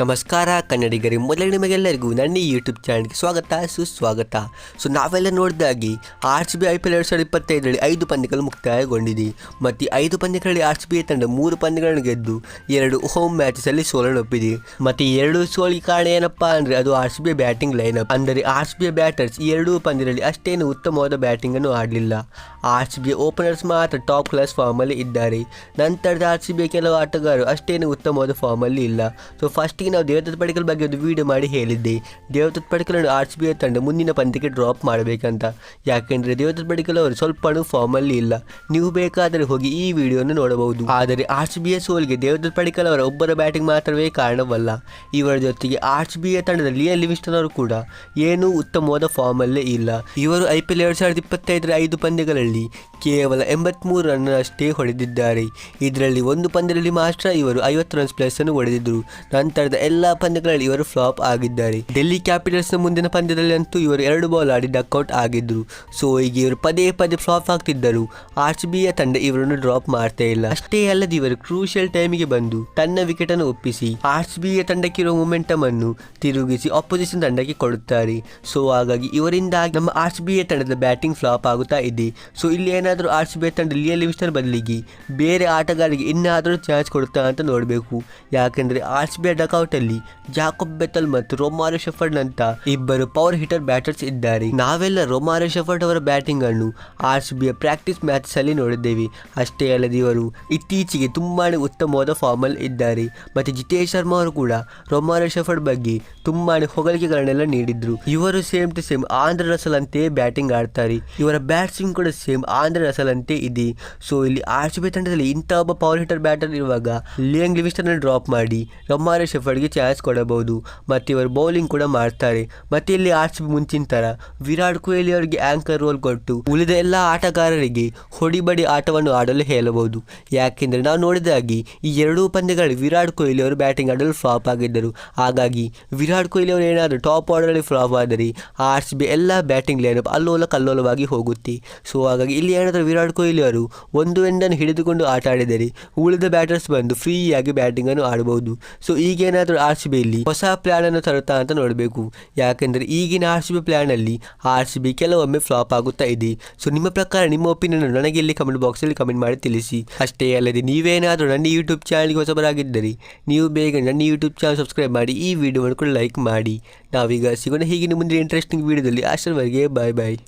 ನಮಸ್ಕಾರ ಕನ್ನಡಿಗರಿ ಮೊದಲೇ ನಿಮಗೆಲ್ಲರಿಗೂ ನನ್ನ ಈ ಯೂಟ್ಯೂಬ್ ಚಾನಲ್ಗೆ ಸ್ವಾಗತ, ಸುಸ್ವಾಗತ. ಸೊ ನಾವೆಲ್ಲ ನೋಡಿದಾಗಿ R C B I P L ಎರಡು ಸಾವಿರದ ಇಪ್ಪತ್ತೈದರಲ್ಲಿ ಐದು ಪಂದ್ಯಗಳು ಮುಕ್ತಾಯಗೊಂಡಿದೆ. ಮತ್ತು ಐದು ಪಂದ್ಯಗಳಲ್ಲಿ ಆರ್ ಸಿ ಬಿ ತಂಡ ಮೂರು ಪಂದ್ಯಗಳನ್ನು ಗೆದ್ದು ಎರಡು ಹೋಮ್ ಮ್ಯಾಚಸಲ್ಲಿ ಸೋಲನ್ನೊಪ್ಪಿದೆ ಮತ್ತು ಎರಡು ಸೋಲಿಗೆ ಕಾರಣ ಏನಪ್ಪ ಅಂದರೆ ಅದು R C B batting lineup ಅಂದರೆ ಆರ್ ಸಿ ಬಿ ಬ್ಯಾಟರ್ಸ್ ಎರಡೂ ಪಂದ್ಯದಲ್ಲಿ ಅಷ್ಟೇನು ಉತ್ತಮವಾದ ಬ್ಯಾಟಿಂಗನ್ನು ಆಡಲಿಲ್ಲ. ಆರ್ ಸಿ ಬಿ ಓಪನರ್ಸ್ ಮಾತ್ರ ಟಾಪ್ ಕ್ಲಾಸ್ ಫಾರ್ಮಲ್ಲಿ ಇದ್ದಾರೆ. ನಂತರದ ಆರ್ ಸಿ ಬಿ ಕೆಲವು ಆಟಗಾರರು ಅಷ್ಟೇನು ಉತ್ತಮವಾದ ಫಾರ್ಮಲ್ಲಿ ಇಲ್ಲ. ಸೊ ಫಸ್ಟಿಗೆ ನಾವು ದೇವದತ್ ಪಡಿಕಲ್ ಬಗ್ಗೆ ಒಂದು ವಿಡಿಯೋ ಮಾಡಿ ಹೇಳಿದ್ದೆ. ದೇವದತ್ ಪಡಿಕಲ್ ಆರ್ ಸಿ ತಂಡ ಮುಂದಿನ ಪಂದ್ಯಕ್ಕೆ ಡ್ರಾಪ್ ಮಾಡಬೇಕಂತ. ಯಾಕೆಂದರೆ ದೇವದತ್ ಪಡಿಕಲ್ ಅವರು ಸ್ವಲ್ಪನೂ ಫಾರ್ಮಲ್ಲಿ ಇಲ್ಲ. ನೀವು ಬೇಕಾದರೆ ಹೋಗಿ ಈ ವಿಡಿಯೋನ ನೋಡಬಹುದು. ಆದರೆ ಆರ್ ಸಿ ಬಿಯ ಸೋಲ್ಗೆ ದೇವದತ್ ಪಡಿಕಲ್ ಅವರ ಒಬ್ಬರ ಬ್ಯಾಟಿಂಗ್ ಮಾತ್ರವೇ ಕಾರಣವಲ್ಲ. ಇವರ ಜೊತೆಗೆ ಆರ್ ಸಿ ತಂಡದ ಲಿಯನ್ ಲಿವಿಸ್ಟನ್ ಅವರು ಕೂಡ ಏನೂ ಉತ್ತಮವಾದ ಫಾರ್ಮಲ್ಲೇ ಇಲ್ಲ. ಇವರು ಐ ಪಿ ಎಲ್ ಎರಡು ಸಾವಿರದ ಇಪ್ಪತ್ತೈದರ ಐದು ಪಂದ್ಯಗಳಲ್ಲಿ ಕೇವಲ ಎಂಬತ್ಮೂರು ರನ್ ಅಷ್ಟೇ ಹೊಡೆದಿದ್ದಾರೆ. ಇದರಲ್ಲಿ ಒಂದು ಪಂದ್ಯದಲ್ಲಿ ಮಾತ್ರ ಇವರು ಐವತ್ತು ರನ್ಸ್ ಪ್ಲಸ್ ಅನ್ನು ಹೊಡೆದಿದ್ದರು ನಂತರದ ಎಲ್ಲಾ ಪಂದ್ಯಗಳಲ್ಲಿ ಇವರು ಫ್ಲಾಪ್ ಆಗಿದ್ದಾರೆ. ಡೆಲ್ಲಿ ಕ್ಯಾಪಿಟಲ್ಸ್ನ ಮುಂದಿನ ಪಂದ್ಯದಲ್ಲಿ ಅಂತೂ ಇವರು ಎರಡು ಬಾಲ್ ಆಡಿ ಡಕ್ಔಟ್ ಆಗಿದ್ರು. ಸೊ, ಈಗ ಇವರು ಪದೇ ಪದೇ ಫ್ಲಾಪ್ ಆಗ್ತಿದ್ದರು. ಆರ್ ಬಿಯ ತಂಡ ಇವರನ್ನು ಡ್ರಾಪ್ ಮಾಡ್ತಾ ಇಲ್ಲ. ಅಷ್ಟೇ ಅಲ್ಲದೆ ಇವರು ಕ್ರೂಷಿಯಲ್ ಟೈಮಿಗೆ ಬಂದು ತನ್ನ ವಿಕೆಟ್ ಅನ್ನು ಒಪ್ಪಿಸಿ ಆರ್ ಸಿ ಬಿಯ ತಂಡಕ್ಕಿರುವ ಮೊಮೆಂಟಮ್ ಅನ್ನು ತಿರುಗಿಸಿ ಅಪೋಸಿಷನ್ ತಂಡಕ್ಕೆ ಕೊಡುತ್ತಾರೆ. ಸೊ, ಹಾಗಾಗಿ ಇವರಿಂದಾಗಿ ನಮ್ಮ ಆರ್ ಬಿಯ ತಂಡದ ಬ್ಯಾಟಿಂಗ್ ಫ್ಲಾಪ್ ಆಗುತ್ತಾ ಇದೆ. ಸೊ, ಇಲ್ಲಿ ಏನಾದರೂ ಆರ್ ಬಿಯ ತಂಡ ಲಿಯಲ್ ಲಿವಿಸ್ಟರ್ ಬದಲಿಗೆ ಬೇರೆ ಆಟಗಾರರಿಗೆ ಇನ್ನಾದರೂ ಚಾನ್ಸ್ ಕೊಡುತ್ತಾ ಅಂತ ನೋಡಬೇಕು. ಯಾಕೆಂದರೆ ಆರ್ ಬಿಯ ಡಕೌಟಲ್ಲಿ ಜಾಕೋಬ್ ಬೆತಲ್ ಮತ್ತು ರೋಮಾರ ಶೆಫರ್ಡ್ ಅಂತ ಇಬ್ಬರು ಪವರ್ ಹಿಟರ್ ಬ್ಯಾಟರ್ಸ್ ಇದ್ದಾರೆ. ನಾವೆಲ್ಲ ರೋಮಾರ ಶೆಫರ್ಡ್ ಅವರ ಬ್ಯಾಟಿಂಗ್ ಅನ್ನು ಆರ್ ಸಿ ಬಿಯ ಪ್ರಾಕ್ಟೀಸ್ ಮ್ಯಾಚ್ ಅಲ್ಲಿ ನೋಡಿದ್ದೇವೆ. ಅಷ್ಟೇ ಅಲ್ಲದೆ ಇವರು ಇತ್ತೀಚೆಗೆ ತುಂಬಾನೇ ಉತ್ತಮವಾದ ಫಾರ್ಮ್ ಅಲ್ಲಿ ಇದ್ದಾರೆ. ಮತ್ತೆ ಜಿತೇಶ್ ಶರ್ಮಾ ಅವರು ಕೂಡ ರೊಮಾರೋ ಶೆಫರ್ಡ್ ಬಗ್ಗೆ ತುಂಬಾನೇ ಹೊಗಳಿಕೆಗಳನ್ನೆಲ್ಲ ನೀಡಿದ್ರು. ಇವರು same to same Andre Russell ಅಂತೆಯೇ ಬ್ಯಾಟಿಂಗ್ ಆಡ್ತಾರೆ. ಇವರ ಬ್ಯಾಟ್ಸ್ವಿಂಗ್ ಕೂಡ ಸೇಮ್ ಆಂಧ್ರ ರಸಲ್ ಅಂತೆ ಇದೆ. ಸೊ ಇಲ್ಲಿ ಆರ್ ಸಿ ಬಿ ತಂಡದಲ್ಲಿ ಇಂಥ ಒಬ್ಬ ಪವರ್ ಹಿಟರ್ ಬ್ಯಾಟರ್ ಇರುವಾಗ ಲಿಯಂಗ್ ಲಿವಿಸ್ಟನ್ ಡ್ರಾಪ್ ಮಾಡಿ ರೊಮಾರೋ ಶೆಫರ್ಡ್ಗೆ ಚಾನ್ಸ್ ಕೊಡಬಹುದು. ಮತ್ತು ಇವರು ಬೌಲಿಂಗ್ ಕೂಡ ಮಾಡ್ತಾರೆ. ಮತ್ತು ಇಲ್ಲಿ ಆರ್ ಸಿ ಬಿ ಮುಂಚಿನ ಥರ ವಿರಾಟ್ ಕೊಹ್ಲಿ ಅವರಿಗೆ ಆ್ಯಂಕರ್ ರೋಲ್ ಕೊಟ್ಟು ಉಳಿದ ಎಲ್ಲ ಆಟಗಾರರಿಗೆ ಹೊಡಿಬಡಿ ಆಟವನ್ನು ಆಡಲು ಹೇಳಬಹುದು. ಯಾಕೆಂದರೆ ನಾವು ನೋಡಿದಾಗಿ ಈ ಎರಡೂ ಪಂದ್ಯಗಳಲ್ಲಿ ವಿರಾಟ್ ಕೊಹ್ಲಿ ಅವರು ಬ್ಯಾಟಿಂಗ್ ಆಡಲು ಫ್ಲಾಪ್ ಆಗಿದ್ದರು. ಹಾಗಾಗಿ ವಿರಾಟ್ ಕೊಹ್ಲಿ ಅವರು ಏನಾದರೂ ಟಾಪ್ ಆರ್ಡರಲ್ಲಿ ಫ್ಲಾಪ್ ಆದರೆ ಆರ್ ಸಿ ಬಿ ಎಲ್ಲ ಬ್ಯಾಟಿಂಗ್ ಲೈನಪ್ ಅಲ್ಲೋಲ ಕಲ್ಲೋಲವಾಗಿ ಹೋಗುತ್ತೆ. ಸೊ ಹಾಗಾಗಿ ಇಲ್ಲಿ ಏನಾದರೂ ವಿರಾಟ್ ಕೊಹ್ಲಿ ಅವರು ಒಂದು ಎಂಡನ್ನು ಹಿಡಿದುಕೊಂಡು ಆಟ ಆಡಿದರೆ ಉಳಿದ ಬ್ಯಾಟರ್ಸ್ ಬಂದು ಫ್ರೀಯಾಗಿ ಬ್ಯಾಟಿಂಗನ್ನು ಆಡಬಹುದು. ಸೊ ಈಗೇನಾದರೂ ಆರ್ ಸಿ ಬಿಯಲ್ಲಿ ಹೊಸ ಪ್ಲಾನ್ ಅನ್ನು ತರುತ್ತಾ ಅಂತ ನೋಡಬೇಕು. ಯಾಕೆಂದರೆ ಈಗಿನ ಆರ್ ಸಿ ಬಿ ಪ್ಲಾನಲ್ಲಿ ಆರ್ ಸಿ ಬಿ ಕೆಲವೊಮ್ಮೆ ಫ್ಲಾಪ್ ಆಗುತ್ತಾ ಇದೆ. ಸೊ ನಿಮ್ಮ ಪ್ರಕಾರ ನಿಮ್ಮ ಒಪಿನಿಯನ್ ನನಗೆ ಇಲ್ಲಿ ಕಮೆಂಟ್ ಬಾಕ್ಸಲ್ಲಿ ಕಮೆಂಟ್ ಮಾಡಿ ತಿಳಿಸಿ. ಅಷ್ಟೇ ಅಲ್ಲದೆ ನೀವೇನಾದರೂ ನನ್ನ ಯೂಟ್ಯೂಬ್ ಚಾನಲ್ಗೆ ಹೊಸಬರಾಗಿದ್ದರೆ ನೀವು ಬೇಗ ನನ್ನ ಯೂಟ್ಯೂಬ್ ಚಾನಲ್ ಸಬ್ಸ್ಕ್ರೈಬ್ ಮಾಡಿ ಈ ವಿಡಿಯೋವನ್ನು ಕೂಡ ಲೈಕ್ ಮಾಡಿ. ನಾವೀಗ ಸಿಗೋಣ ಹೀಗಿನ ಮುಂದಿನ ಇಂಟ್ರೆಸ್ಟಿಂಗ್ ವಿಡಿಯೋದಲ್ಲಿ ಅಷ್ಟರವರೆಗೆ ಬಾಯ್ ಬಾಯ್